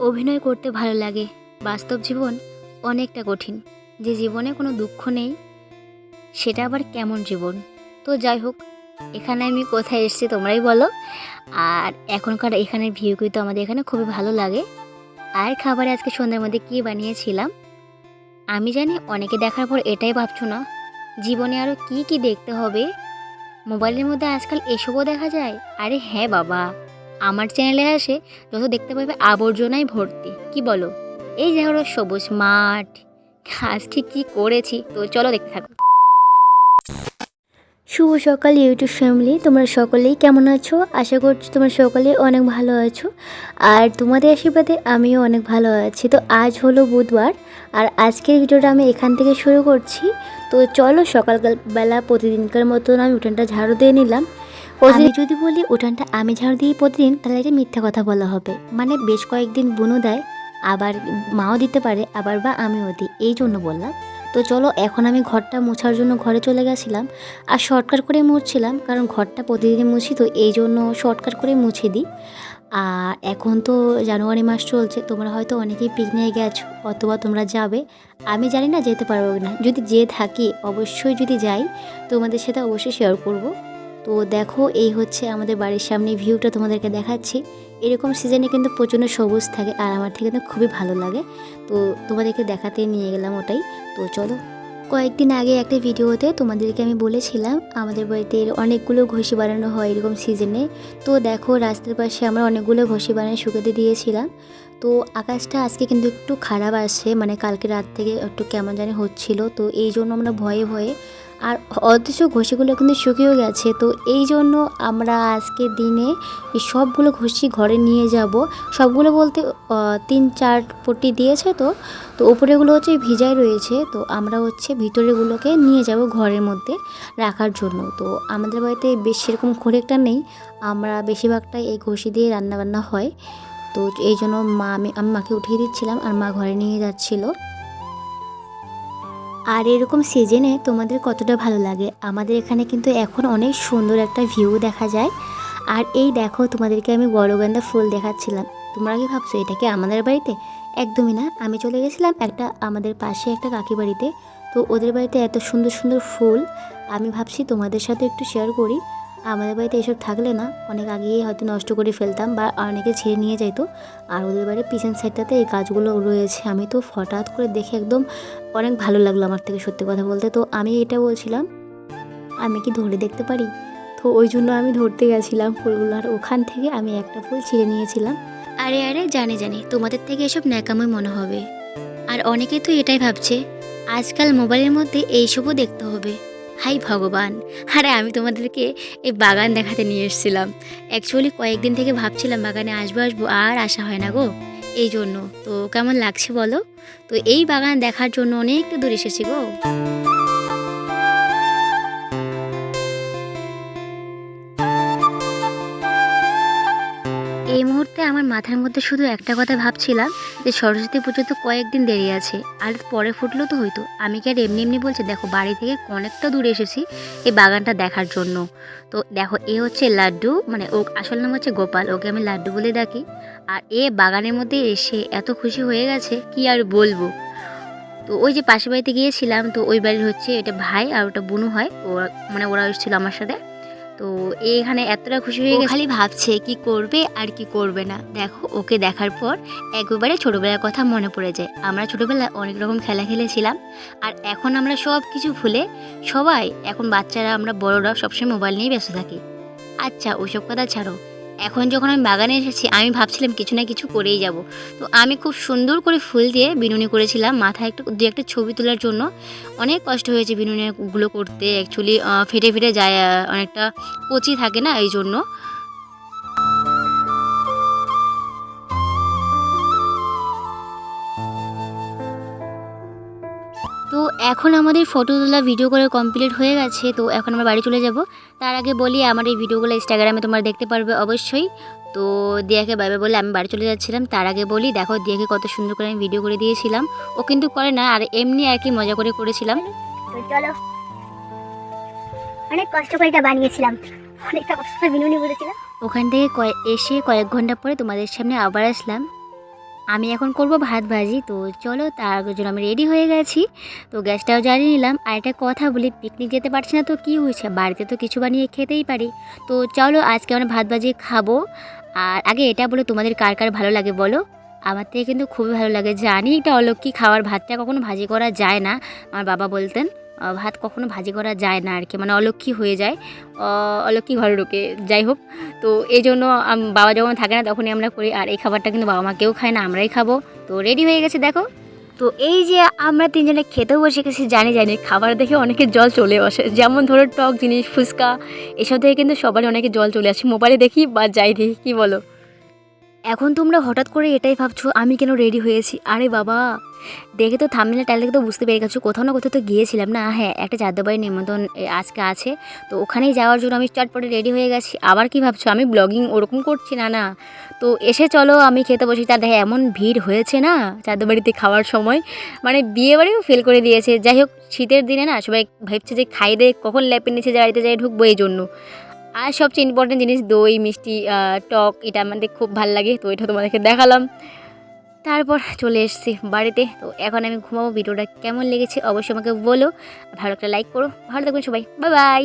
অভিনয় করতে ভালো লাগে। বাস্তব জীবন অনেকটা কঠিন। যে জীবনে কোনো দুঃখ নেই, সেটা আবার কেমন জীবন? তো যাই হোক, এখানে আমি কোথায় এসেছি তোমরাই বলো। আর এখনকার এখানের ভিউ কিন্তু আমাদের এখানে খুবই ভালো লাগে। আর খাবারে আজকে সন্ধ্যার মধ্যে কী বানিয়েছিলাম? আমি জানি অনেকে দেখার পর এটাই ভাবছ না। জীবনে আরও কি কি দেখতে হবে? মোবাইলের মধ্যে আজকাল এসবও দেখা যায়। আরে হ্যাঁ বাবা। আমার চ্যানেলে আসে যত দেখতে পাবে আবর্জনায় ভর্তি। কি বলো? এই যে হলো সবুজ মাঠ। আজকে কি করেছি? তো চলো দেখতে থাকো। শুভ সকাল ইউটিউব ফ্যামিলি তোমরা সকলেই কেমন আছো? আশা করছি তোমরা সকলেই অনেক ভালো আছো। আর তোমাদের আশীর্বাদে আমিও অনেক ভালো আছি। তো আজ হলো বুধবার। আর আজকের ভিডিওটা আমি এখান থেকে শুরু করছি। তো চলো সকালবেলা প্রতিদিনকার মতন আমি উঠানটা ঝাড়ু দিয়ে নিলাম। আমি যদি বলি উঠানটা আমি ঝাড়ু দিই প্রতিদিন, তাহলে এটা মিথ্যা কথা বলা হবে। মানে বেশ কয়েকদিন বুনো দেয়, আবার মাও দিতে পারে, আবার বা আমিও দিই। এই জন্য বললাম। তো চলো, এখন আমি ঘরটা মোছার জন্য ঘরে চলে গেছিলাম। আর শর্টকাট করে মুছছিলাম, কারণ ঘরটা প্রতিদিন মুছি, তো এই জন্য শর্টকাট করে মুছে দিই। আর এখন তো জানুয়ারি মাস চলছে, তোমরা হয়তো অনেকেই পিকনিকে গেছো, অথবা তোমরা যাবে। আমি জানি না যেতে পারব না যদি যেয়ে থাকি, অবশ্যই যদি যাই, তোমাদের সাথে অবশ্যই শেয়ার করব। তো দেখো, এই হচ্ছে আমাদের বাড়ির সামনে ভিউটা তোমাদেরকে দেখাচ্ছি। এরকম সিজনে কিন্তু প্রচণ্ড সবুজ থাকে আর আমার থেকে কিন্তু খুবই ভালো লাগে। তো তোমাদেরকে দেখাতে নিয়ে গেলাম ওটাই। তো চলো, কয়েকদিন আগে একটা ভিডিওতে তোমাদেরকে আমি বলেছিলাম, আমাদের বাড়িতে অনেকগুলো ঘষি বানানো হয় এরকম সিজনে তো দেখো, রাস্তার পাশে আমরা অনেকগুলো ঘষি বানিয়ে শুকাতে দিয়েছিলাম। তো আকাশটা আজকে কিন্তু একটু খারাপ আসছে মানে কালকে রাত থেকে একটু কেমন জানি হচ্ছিল। তো এই জন্য আমরা ভয়ে ভয়ে আর অথচ ঘষিগুলো কিন্তু শুকিয়েও গেছে। তো এই জন্য আমরা আজকে দিনে সবগুলো ঘষি ঘরে নিয়ে যাব। সবগুলো বলতে তিন চার পটি দিয়েছে তো তো উপরেগুলো হচ্ছে ভিজাই রয়েছে। তো আমরা হচ্ছে ভিতরেগুলোকে নিয়ে যাব ঘরের মধ্যে রাখার জন্য। তো আমাদের বাড়িতে বেশ সেরকম খড়েকটা নেই। আমরা বেশিরভাগটাই এই ঘষি দিয়ে রান্নাবান্না হয়। তো এই জন্য মা আমি আমি মাকে উঠিয়ে দিচ্ছিলাম আর মা ঘরে নিয়ে যাচ্ছিল। আর এরকম সিজনে তোমাদের কতটা ভালো লাগে? আমাদের এখানে কিন্তু এখন অনেক সুন্দর একটা ভিউ দেখা যায়। আর এই দেখো, তোমাদেরকে আমি বড় গান্দা ফুল দেখাচ্ছিলাম। তোমরা কি ভাবছ, এটা কি আমাদের বাড়িতে? একদমই না। আমি চলে গেছিলাম একটা, আমাদের পাশে একটা কাকি বাড়িতে। তো ওদের বাড়িতে এত সুন্দর সুন্দর ফুল। আমি ভাবছি তোমাদের সাথে একটু শেয়ার করি। আমাদের বাড়িতে এসব থাকলে না, অনেক আগেই হয়তো নষ্ট করে ফেলতাম বা অনেকে ছেড়ে নিয়ে যাইতো আর ওদের বাড়ির পিছন সাইডটাতে এই গাছগুলো রয়েছে। আমি তো হঠাৎ করে দেখে একদম অনেক ভালো লাগল আমার থেকে সত্যি কথা বলতে। তো আমি এটা বলছিলাম, আমি কি ধরে দেখতে পারি? তো ওই জন্য আমি ধরতে গেছিলাম ফুলগুলো। আর ওখান থেকে আমি একটা ফুল ছিঁড়ে নিয়েছিলাম। আরে আরে, জানি জানি, তোমাদের থেকে এসব ন্যাকামই মনে হবে। আর অনেকে তো এটাই ভাবছে, আজকাল মোবাইলের মধ্যে এইসবও দেখতে হবে। হাই ভগবান। আরে, আমি তোমাদেরকে এই বাগান দেখাতে নিয়ে এসেছিলাম। অ্যাকচুয়ালি কয়েকদিন থেকে ভাবছিলাম বাগানে আসব আসব, আর আসা হয় না গো। এই জন্য তো কেমন লাগছে বলো? তো এই বাগান দেখার জন্য অনেকটা দূর এসেছি গো। মুহূর্তে আমার মাথার মধ্যে শুধু একটা কথা ভাবছিলাম যে সরস্বতী পুজো তো কয়েকদিন দেরি আছে, আর পরে ফুটলো তো হয়তো। আমি কি আর এমনি এমনি বলছি, দেখো বাড়ি থেকে অনেকটা দূরে এসেছি এই বাগানটা দেখার জন্য। তো দেখো, এ হচ্ছে লাড্ডু মানে ও আসল নাম হচ্ছে গোপাল, ওকে আমি লাড্ডু বলে ডাকি। আর এ বাগানের মধ্যে এসে এত খুশি হয়ে গেছে, কি আর বলব? তো ওই যে পাশের বাড়িতে গিয়েছিলাম, তো ওই বাড়ির হচ্ছে এটা ভাই আর ওটা বুনু হয়, ওরা মানে ওরা এসেছিল আমার সাথে। তো এখানে এতটা খুশি হয়ে গেছে। খালি ভাবছে কি করবে আর কি করবে না। দেখো ওকে দেখার পর একবারে ছোটোবেলার কথা মনে পড়ে যায়। আমরা ছোটোবেলায় অনেক রকম খেলা খেলেছিলাম আর এখন আমরা সব কিছু ভুলে সবাই এখন বাচ্চারা আমরা বড়রা সবসময় মোবাইল নিয়ে ব্যস্ত থাকি। আচ্ছা ওইসব কথা ছাড়ো। এখন যখন আমি বাগানে এসেছি, আমি ভাবছিলাম কিছু না কিছু করেই যাব। তো আমি খুব সুন্দর করে ফুল দিয়ে বিনুনি করেছিলাম। মাথায় একটু, দু একটা ছবি তোলার জন্য। অনেক কষ্ট হয়েছে বিনুনিগুলো করতে। অ্যাকচুয়ালি ফেটে ফেটে যায় অনেকটা কচি থাকে না এই জন্য এখন আমাদের ফটো তোলা ভিডিও করে কমপ্লিট হয়ে গেছে তো এখন আমরা বাড়ি চলে যাব। তার আগে বলি আমার এই ভিডিওগুলো ইনস্টাগ্রামে তোমরা দেখতে পারবে অবশ্যই। তো দিয়াকে বাইবে বলে আমি বাড়ি চলে যাচ্ছিলাম। তার আগে বলি দেখো দিয়াকে কত সুন্দর করে আমি ভিডিও করে দিয়েছিলাম। ও কিন্তু করে না আর এমনি আর কি মজা করে করেছিলাম। তো চলো। অনেক কষ্ট করে এটা বানিয়েছিলাম। অনেকটা কষ্ট করে বিনুনি বলেছিলাম। ওখান থেকে কয়ে- এসে কয়েক ঘণ্টা পরে তোমাদের সামনে আবার আসলাম। আমি এখন করব ভাত ভাজি। তো চলো, তার জন্য আমি রেডি হয়ে গেছি। তো গ্যাসটাও জ্বালিয়ে নিলাম। আর একটা কথা বলি পিকনিক যেতে পারছি না তো কী হয়েছে? বাড়িতে তো কিছু বানিয়ে খেতেই পারি। তো চলো, আজকে আমরা ভাত ভাজি খাব। আর আগে এটা বলো, তোমাদের কার কার ভালো লাগে বলো? আমার থেকে কিন্তু খুবই ভালো লাগে। জানি এটা অলক্ষী খাওয়ার ভাতটা কখনো ভাজি করা যায় না, আমার বাবা বলতেন। ভাত কখনো ভাজি করা যায় না আর কি মানে অলক্ষী হয়ে যায় অলক্ষী ঘরে ঢোকে, যাই হোক। তো এই জন্য বাবা যখন থাকে না তখনই আমরা করি, আর এই খাবারটা কিন্তু বাবা মা কেউ খায় না, আমরাই খাব। তো রেডি হয়ে গেছে, দেখো। তো এই যে আমরা তিনজনে খেতেও বসে গেছি, জানি জানি, খাবার দেখে অনেকের জল চলে আসে। যেমন ধরো টক জিনিস, ফুচকা, এসব থেকে কিন্তু সবারই অনেকে জল চলে আসে। মোবাইলে দেখি বা যাই দেখি, কী বলো? এখন তোমরা হঠাৎ করে এটাই ভাবছ, আমি কেন রেডি হয়েছি? আরে বাবা, দেখে তো থামলে টাইল দেখে তো বুঝতে পেরে গেছো, কোথাও না কোথাও তো গিয়েছিলাম না? হ্যাঁ একটা যাদববাড়ির নিমন্ত্রণ আজকে আছে। তো ওখানেই যাওয়ার জন্য আমি চটপটে রেডি হয়ে গেছি। আবার কি ভাবছ? আমি ব্লগিং ওরকম করছি না না। তো এসে চলো, আমি খেতে বসি। তার দেখে এমন ভিড় হয়েছে না, যাদববাড়িতে খাওয়ার সময়? মানে বিয়ে বাড়িও ফেল করে দিয়েছে। যাই হোক, শীতের দিনে না সবাই ভাবছে যে খাই দে, কখন ল্যাপের নিচে বাড়িতে যাই ঢুকবো এই জন্য আর সবচেয়ে ইম্পর্টেন্ট জিনিস দই, মিষ্টি টক, এটা আমাদের খুব ভালো লাগে, তো এটা তোমাদেরকে দেখালাম। তারপর চলে এসেছি বাড়িতে, তো এখন আমি ঘুমাবো, ভিডিওটা কেমন লেগেছে অবশ্যই আমাকে বলো ভালো একটা লাইক করো। ভালো থাকবেন সবাই বাই বাই